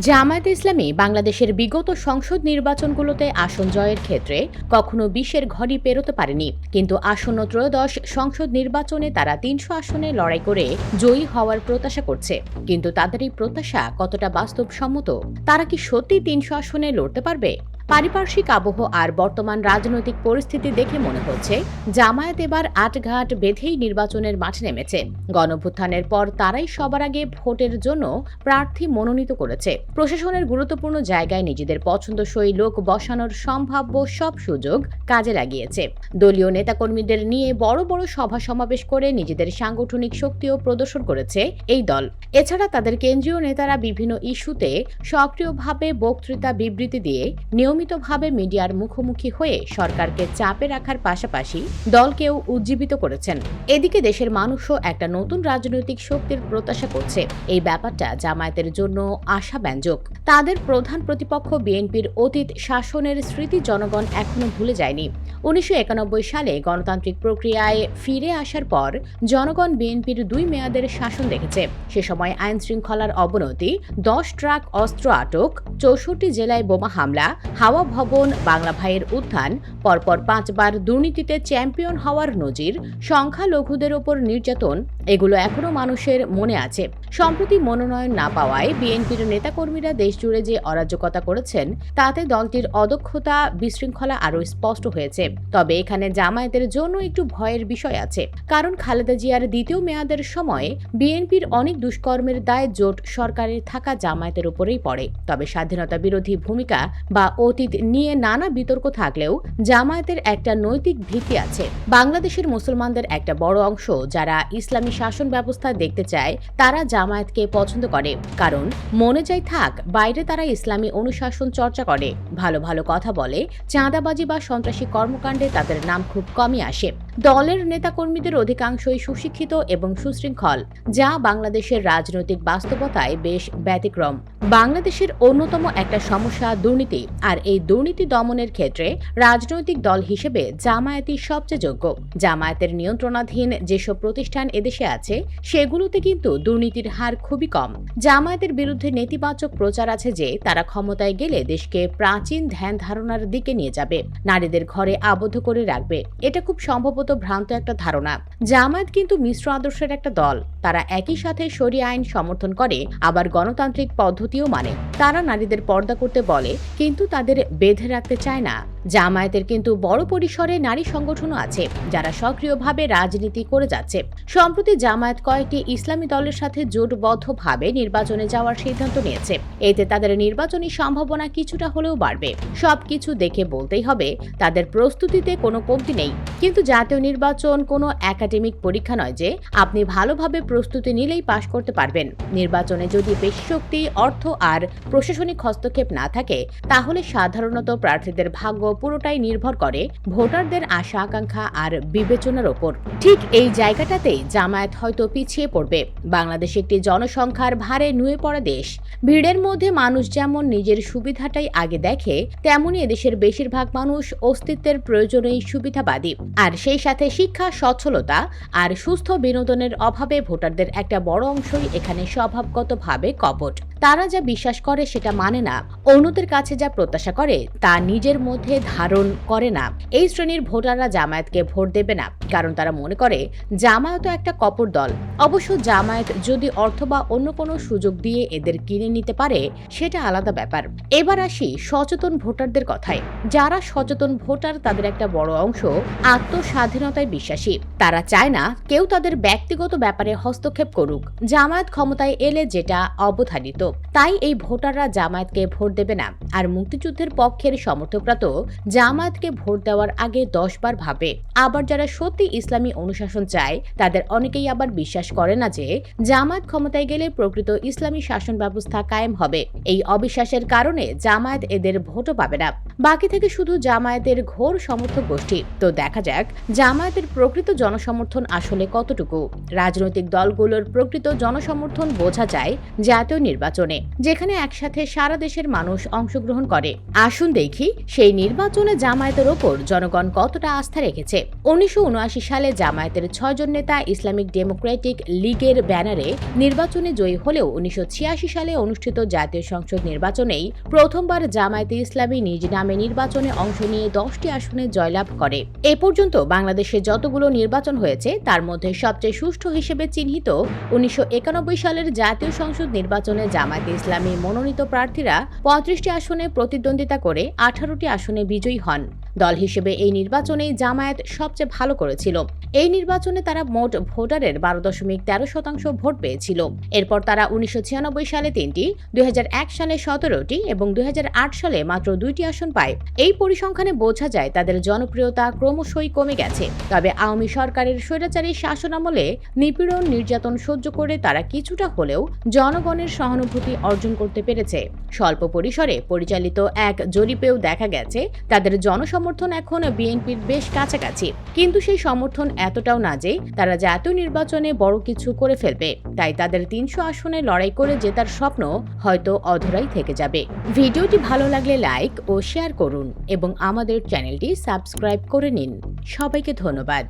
জামায়াতে ইসলামী বাংলাদেশের বিগত সংসদ নির্বাচনগুলোতে আসন জয়ের ক্ষেত্রে কখনো বিশের ঘড়ি পেরোতে পারেনি। কিন্তু আসন্ন ত্রয়োদশ সংসদ নির্বাচনে তারা তিনশো আসনে লড়াই করে জয়ী হওয়ার প্রত্যাশা করছে। কিন্তু তাদের এই প্রত্যাশা কতটা বাস্তবসম্মত, তারা কি সত্যি তিনশো আসনে লড়তে পারবে? পারিপার্শ্বিক আবহ আর বর্তমান রাজনৈতিক পরিস্থিতি দেখে মনে হচ্ছে, জামায়াত এবার আটঘাট বেঁধেই নির্বাচনের মাঠে নেমেছে। গণভ্যুত্থানের পর তারাই সবার আগে ভোটের জন্য প্রার্থী মনোনীত করেছে। প্রশাসনের গুরুত্বপূর্ণ জায়গায় নিজেদের পছন্দসই লোক বসানোর সম্ভাব্য সব সুযোগ কাজে লাগিয়েছে। দলীয় নেতাকর্মীদের নিয়ে বড় বড় সভা সমাবেশ করে নিজেদের সাংগঠনিক শক্তিও প্রদর্শন করেছে এই দল। এছাড়া তাদের কেন্দ্রীয় নেতারা বিভিন্ন ইস্যুতে সক্রিয়ভাবে বক্তৃতা বিবৃতি দিয়ে নিয়মিতভাবে মিডিয়ার মুখোমুখি হয়ে সরকারকে চাপে রাখার পাশাপাশি দলকেও উজ্জীবিত করেছেন। এদিকে দেশের মানুষও একটা নতুন রাজনৈতিক শক্তির প্রত্যাশা করছে। এই ব্যাপারটা জামায়াতের জন্য আশাব্যঞ্জক। তাদের প্রধান প্রতিপক্ষ বিএনপির অতীত শাসনের স্মৃতি জনগণ এখনও ভুলে যায়নি। উনিশশো একানব্বই সালে গণতান্ত্রিক প্রক্রিয়ায় ফিরে আসার পর জনগণ বিএনপির দুই মেয়াদের শাসন দেখেছে। সে সময় আইন শৃঙ্খলার অবনতি, দশ ট্রাক অস্ত্র আটক, চৌষট্টি জেলায় বোমা হামলা হাওয়া ভবন, বাংলা ভাইয়ের উত্থান, পরপর পাঁচবার দুর্নীতিতে চ্যাম্পিয়ন হওয়ার নজির, সংখ্যালঘুদের ওপর নির্যাতন, এগুলো এখনও মানুষের মনে আছে। সম্প্রতি মনোনয়ন না পাওয়ায় বিএনপির নেতাকর্মীরা দেশজুড়ে যে অরাজকতা করেছেন, তাতে দলটির অদক্ষতা, বিশৃঙ্খলা আরও স্পষ্ট হয়েছে। তবে এখানে জামায়াতের জন্য একটু ভয়ের বিষয় আছে। কারণ খালেদা জিয়ার দ্বিতীয় মেয়াদের সময় বিএনপির অনেক দুষ্কর্মের দায় জোট সরকারের থাকা জামায়াতের উপরেই পড়ে। তবে স্বাধীনতা বিরোধী ভূমিকা বা অতীত নিয়ে নানা বিতর্ক থাকলেও জামায়াতের একটা নৈতিক ভিত্তি আছে। বাংলাদেশের মুসলমানদের একটা বড় অংশ যারা ইসলামী শাসন ব্যবস্থা দেখতে চায়, তারা জামায়াতকে পছন্দ করে। কারণ মনে চাই থাক, বাইরে তারা ইসলামী অনুশাসন চর্চা করে। ভালো ভালো কথা বলে, চাঁদাবাজি বা সন্ত্রাসী কর্মকাণ্ডে তাদের নাম খুব কমই আসে। দলের নেতাকর্মীদের অধিকাংশই সুশিক্ষিত এবং সুশৃঙ্খল, যা বাংলাদেশের রাজনৈতিক বাস্তবতায় বেশ ব্যতিক্রম। বাংলাদেশের অন্যতম একটা সমস্যা দুর্নীতি, আর এই দুর্নীতি দমনের ক্ষেত্রে রাজনৈতিক দল হিসেবে জামায়াতি সবচেয়ে যোগ্য। জামায়াতের নিয়ন্ত্রণাধীন যেসব প্রতিষ্ঠান এদেশে আছে, সেগুলোতে কিন্তু দুর্নীতির হার খুবই কম। জামায়াতের বিরুদ্ধে নেতিবাচক প্রচার আছে যে, তারা ক্ষমতায় গেলে দেশকে প্রাচীন ধ্যান ধারণার দিকে নিয়ে যাবে। নারীদের ঘরে আবদ্ধ করে রাখবে। এটা খুব সম্ভবত ভ্রান্ত একটা ধারণা। জামায়াত কিন্তু মিশ্র আদর্শের একটা দল। তারা একই সাথে সরি আইন সমর্থন করে, আবার গণতান্ত্রিক পদ্ধতিও মানে। তারা নারীদের পর্দা করতে বলে, কিন্তু তাদের বেঁধে রাখতে চায় না। জামায়াতের কিন্তু বড় পরিসরে নারী সংগঠনও আছে, যারা সক্রিয়ভাবে রাজনীতি করে যাচ্ছে। সম্প্রতি জামায়াত কয়েকটি ইসলামী দলের সাথে জোটবদ্ধভাবে নির্বাচনে যাওয়ার সিদ্ধান্ত নিয়েছে। এতে তাদের নির্বাচনী সম্ভাবনা কিছুটা হলেও বাড়বে। সবকিছু দেখে বলতেই হবে, তাদের প্রস্তুতিতে কোনো কমতি নেই। কিন্তু জাতীয় নির্বাচন কোনো একাডেমিক পরীক্ষা নয় যে, আপনি ভালোভাবে প্রস্তুতি নিলেই পাশ করতে পারবেন। নির্বাচনে যদি বেশি শক্তি, অর্থ আর প্রশাসনিক হস্তক্ষেপ না থাকে, তাহলে সাধারণত প্রার্থীদের ভাগ্য পুরোটাই নির্ভর করে ভোটারদের আশা, আকাঙ্ক্ষা আর বিবেচনার ওপর। ঠিক এই জায়গাটাতেই জামায়াত হয়তো পিছিয়ে পড়বে। বাংলাদেশ একটি জনসংখ্যার ভারে নুয়ে পড়া দেশ। ভিড়ের মধ্যে মানুষ যেমন নিজের সুবিধাটাই আগে দেখে, তেমনি এদেশের বেশিরভাগ মানুষ অস্তিত্বের প্রয়োজনেই সুবিধাবাদী। আর সেই সাথে শিক্ষা, সচ্ছলতা আর সুস্থ বিনোদনের অভাবে ভোটারদের একটা বড় অংশই এখানে স্বভাবগতভাবে কপট তারা যা বিশ্বাস করে সেটা মানে না। অন্যদের কাছে যা প্রত্যাশা করে, তা নিজের মধ্যে ধারণ করে না। এই শ্রেণির ভোটাররা জামায়াতকে ভোট দেবে না, কারণ তারা মনে করে, জামায়াত একটা কপর দল। অবশ্য জামায়াত যদি অর্থ বা অন্য কোনো সুযোগ দিয়ে এদের কিনে নিতে পারে, সেটা আলাদা ব্যাপার। এবার আসি সচেতন ভোটারদের কথায়। যারা সচেতন ভোটার, তাদের একটা বড় অংশ আত্মস্বাধীনতায় বিশ্বাসী। তারা চায় না কেউ তাদের ব্যক্তিগত ব্যাপারে হস্তক্ষেপ করুক। জামায়াত ক্ষমতায় এলে যেটা অবধারিত। তাই এই ভোটাররা জামায়াতকে ভোট দেবে না। আর মুক্তিযুদ্ধের পক্ষের সমর্থকরা তো জামায়াতকে ভোট দেওয়ার আগে দশ বার ভাবে। আবার যারা সত্যি ইসলামী অনুশাসন চায়, তাদের অনেকেই আবার বিশ্বাস করে না যে জামায়াত ক্ষমতায় গেলে প্রকৃত ইসলামী শাসন ব্যবস্থা কায়েম হবে। এই অবিশ্বাসের কারণে জামায়াত এদের ভোটও পাবে না। বাকি থেকে শুধু জামায়াতের ঘোর সমর্থক গোষ্ঠী। তো দেখা যাক, জামায়াতের প্রকৃত জনসমর্থন আসলে কতটুকু? রাজনৈতিক দলগুলোর প্রকৃত জনসমর্থন বোঝা যায় জাতীয় নির্বাচনে। যেখানে একসাথে সারা দেশের মানুষ অংশগ্রহণ করে। আসুন দেখি, সেই নির্বাচনে জামায়াতের ওপর জনগণ কতটা আস্থা রেখেছে। উনিশশো সালে জামায়াতের ছয়জন নেতা ইসলামিক ডেমোক্রেটিক লীগের ব্যানারে নির্বাচনে জয়ী হলেও উনিশশো সালে অনুষ্ঠিত জাতীয় সংসদ নির্বাচনেই প্রথমবার জামায়াতে ইসলামী নিজ নামে নির্বাচনে অংশ নিয়ে দশটি আসনে জয়লাভ করে। এ পর্যন্ত বাংলাদেশে যতগুলো নির্বাচন হয়েছে, তার মধ্যে সবচেয়ে সুষ্ঠু হিসেবে চিহ্নিত উনিশশো একানব্বই সালের জাতীয় সংসদ নির্বাচনে জামায়াতে ইসলামী মনোনীত প্রার্থীরা পঁয়ত্রিশটি আসনে প্রতিদ্বন্দ্বিতা করে আঠারোটি আসনে বিজয়ী হন। দল হিসেবে এই নির্বাচনেই জামায়াত সবচেয়ে ভালো করেছিল। এই নির্বাচনে তারা মোট ভোটারের বারো দশমিক তেরো শতাংশ ভোট পেয়েছিল। এরপর তারা উনিশশো সালে তিনটি, দুই সালে সতেরোটি এবং দুই সালে মাত্র দুইটি আসন পায়। এই পরিসংখ্যানে বোঝা যায় তাদের জনপ্রিয়তা ক্রমশই কমে গেছে। তবে আওয়ামী সরকারের স্বৈরাচারী শাসনামলে নিপীড়ন, নির্যাতন সহ্য করে তারা কিছুটা হলেও জনগণের সহানুভূতি অর্জন করতে পেরেছে। স্বল্প পরিসরে পরিচালিত এক জরিপেও দেখা গেছে, তাদের জনসমর্থন এখন বিএনপির বেশ কাছাকাছি। কিন্তু সেই সমর্থন এতটাও না যে তারা জাতীয় নির্বাচনে বড় কিছু করে ফেলবে। তাই তাদের তিনশো আসনে লড়াই করে জেতার স্বপ্ন হয়তো অধরাই থেকে যাবে। ভিডিওটি ভালো লাগলে লাইক ও শেয়ার করুন এবং আমাদের চ্যানেলটি সাবস্ক্রাইব করে নিন। সবাইকে ধন্যবাদ।